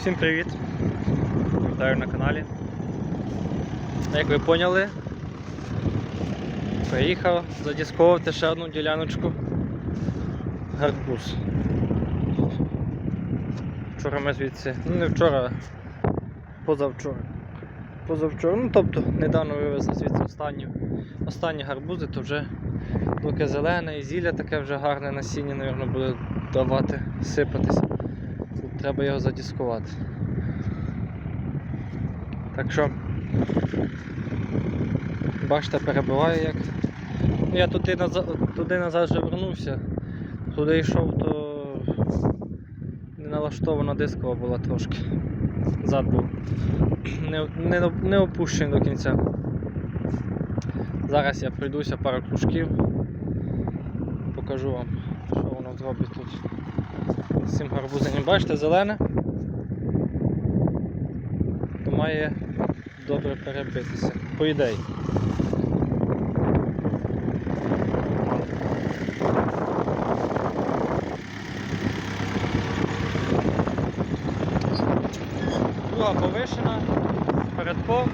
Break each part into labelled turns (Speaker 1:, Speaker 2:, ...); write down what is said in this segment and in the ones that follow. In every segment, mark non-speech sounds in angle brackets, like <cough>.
Speaker 1: Всім привіт! Вітаю на каналі. Як ви поняли, приїхав задісковувати ще одну діляночку гарбуз. Вчора ми звідси, ну не вчора, а позавчора. Позавчора, ну тобто недавно вивезли звідси останні, останні гарбузи, то вже доки зелене і зілля таке вже гарне насіння, мабуть, буде давати, сипатися. Треба його задіскувати. Так що, бачите, перебиваю як. Ну, Я туди назад, туди назад вже вернувся. Туди йшов, то не налаштована дискова була трошки. Зад був не, не, не опущений до кінця. Зараз я пройдуся пару кружків, покажу вам, що воно зробить тут цим гарбузинням. Бачите, зелене, то має добре перебитися, по ідеї. Друга повишена, передков.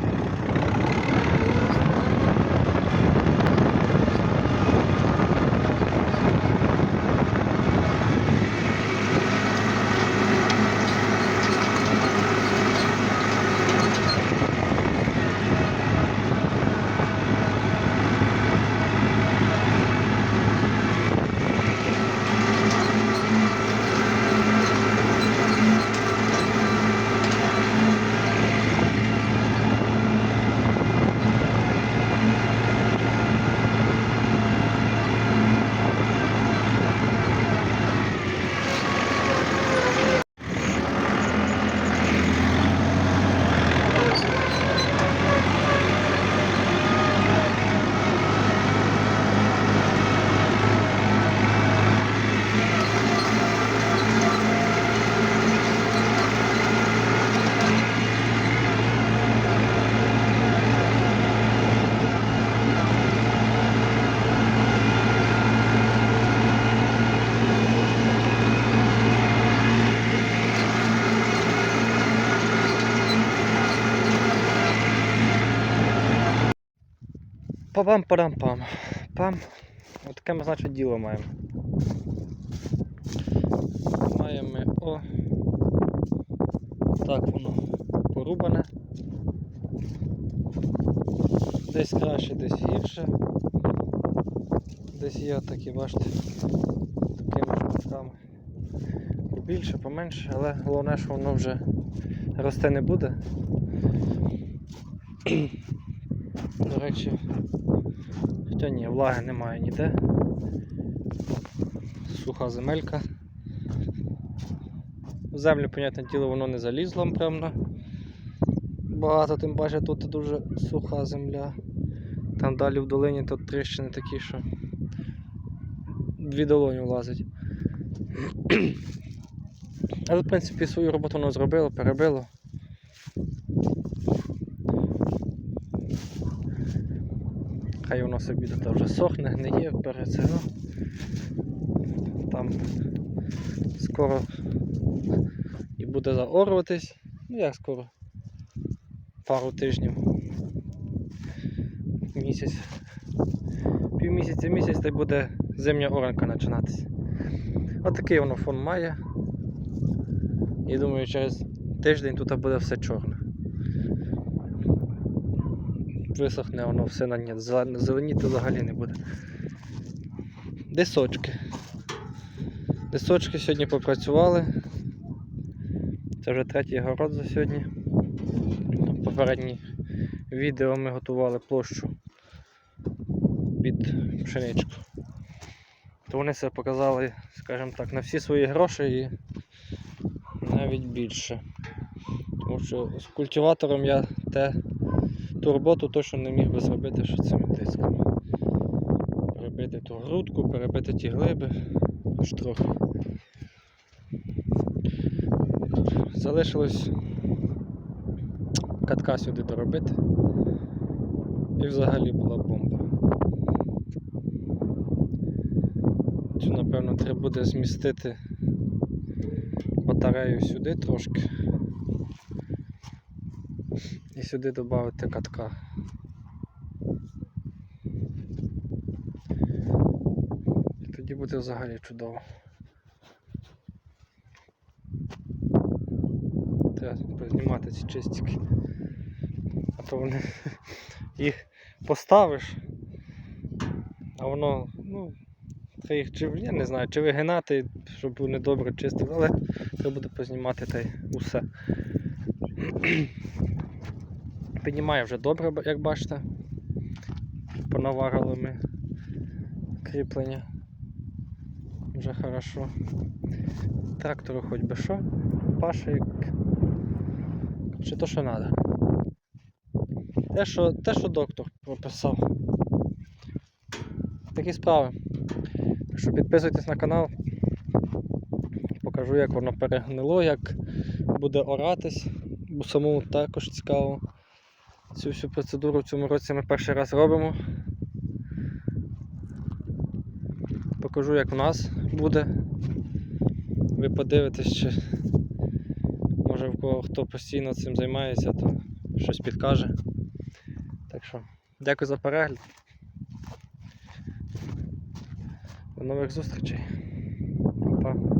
Speaker 1: Пам-пам-пам. Пам. Отаке ми, значить, діло маємо. Маємо ми о. Так воно порубане. Десь краще, десь гірше. Десь є такі, бачите, такими шматками. Побільше, поменше, але головне, що воно вже рости не буде. До речі, хоча ні, влаги немає ніде. Суха земелька. В землю, понятне діло, воно не залізло прямо. Багато, тим паче тут дуже суха земля. Там далі в долині тут тріщини такі, що дві долоні влазить. <clears throat> Але в принципі свою роботу воно зробило, перебило. Хай воно собі тут вже сохне, гниє, береться. Ну, там скоро і буде заорватись. Ну як скоро? Пару тижнів. Місяць. Півмісяця місяць та й буде зимня оранка починатися. Отакий воно фон має. І думаю, через тиждень тут буде все чорне. Висохне воно все на. Зелен- Зеленіти взагалі не буде. Десочки. Десочки сьогодні попрацювали. Це вже третій город за сьогодні. Попередні відео ми готували площу під пшеничку. То вони себе показали, скажімо так, на всі свої гроші і навіть більше. Тому що з культиватором я те, ту роботу точно не міг би зробити, що цими дисками. Перебити ту грудку, перебити ті глиби, аж трохи. Залишилось катка сюди доробити. І взагалі була бомба. Цю, напевно, треба буде змістити батарею сюди трошки. І сюди додати катка. І тоді буде взагалі чудово. Треба познімати ці чистики. А то вони <laughs> їх поставиш, а воно, ну, треба їх чи, я не знаю, чи вигинати, щоб вони добре чистили, але треба буде познімати та й усе. <clears throat> Піднімає вже добре, як бачите. Понаварили ми кріплення. Вже хорошо. Трактору хоч би що. Паша як. Чи то, що треба. Те, що, те, що доктор прописав. Такі справи. Так що підписуйтесь на канал. Покажу, як воно перегнило, як буде оратись, бо самому також цікаво. Цю всю процедуру в цьому році ми перший раз робимо. Покажу, як у нас буде. Ви подивитесь, чи може в кого хто постійно цим займається, то щось підкаже. Так що, дякую за перегляд. До нових зустрічей. Па.